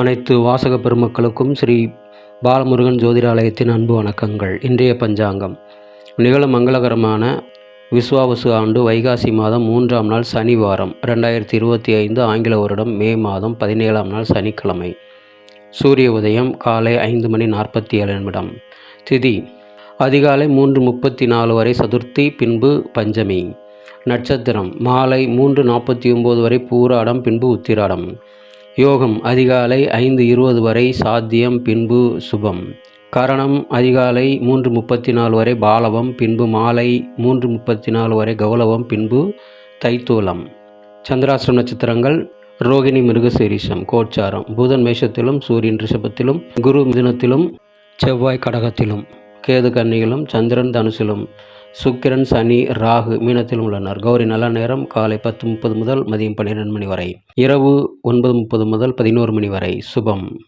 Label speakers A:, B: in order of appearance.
A: அனைத்து வாசக பெருமக்களுக்கும் ஸ்ரீ பாலமுருகன் ஜோதிடாலயத்தின் அன்பு வணக்கங்கள். இன்றைய பஞ்சாங்கம். நிகழும் மங்களகரமான விஸ்வாவசு ஆண்டு வைகாசி மாதம் மூன்றாம் நாள் சனிவாரம் ரெண்டாயிரத்தி இருபத்தி ஐந்து ஆங்கில வருடம் மே மாதம் பதினேழாம் நாள் சனிக்கிழமை. சூரிய உதயம் காலை ஐந்து மணி நாற்பத்தி ஏழு நிமிடம். திதி அதிகாலை மூன்று முப்பத்தி நாலு வரை சதுர்த்தி பின்பு பஞ்சமி. நட்சத்திரம் மாலை மூன்று நாற்பத்தி ஒம்பது வரை பூராடம் பின்பு உத்திராடம். யோகம் அதிகாலை ஐந்து இருபது வரை சாத்தியம் பின்பு சுபம். கரணம் அதிகாலை மூன்று முப்பத்தி நாலு வரை பாலவம் பின்பு மாலை மூன்று முப்பத்தி நாலு வரை கௌலவம் பின்பு தைத்தூலம். சந்திராசிரம் நட்சத்திரங்கள் ரோகிணி மிருகசீரிஷம் கோச்சாரம். புதன் மேஷத்திலும் சூரியன் ரிஷபத்திலும் குரு மிதுனத்திலும் செவ்வாய் கடகத்திலும் கேது கன்னியிலும் சந்திரன் தனுசிலும். சுக்கிரன் சனி ராகு மீனத்தில் உள்ளனர். கௌரி நல்ல நேரம். காலை பத்து முப்பது முதல் மதியம் பன்னிரெண்டு மணி வரை. இரவு ஒன்பது முப்பது முதல் பதினோரு மணி வரை. சுபம்.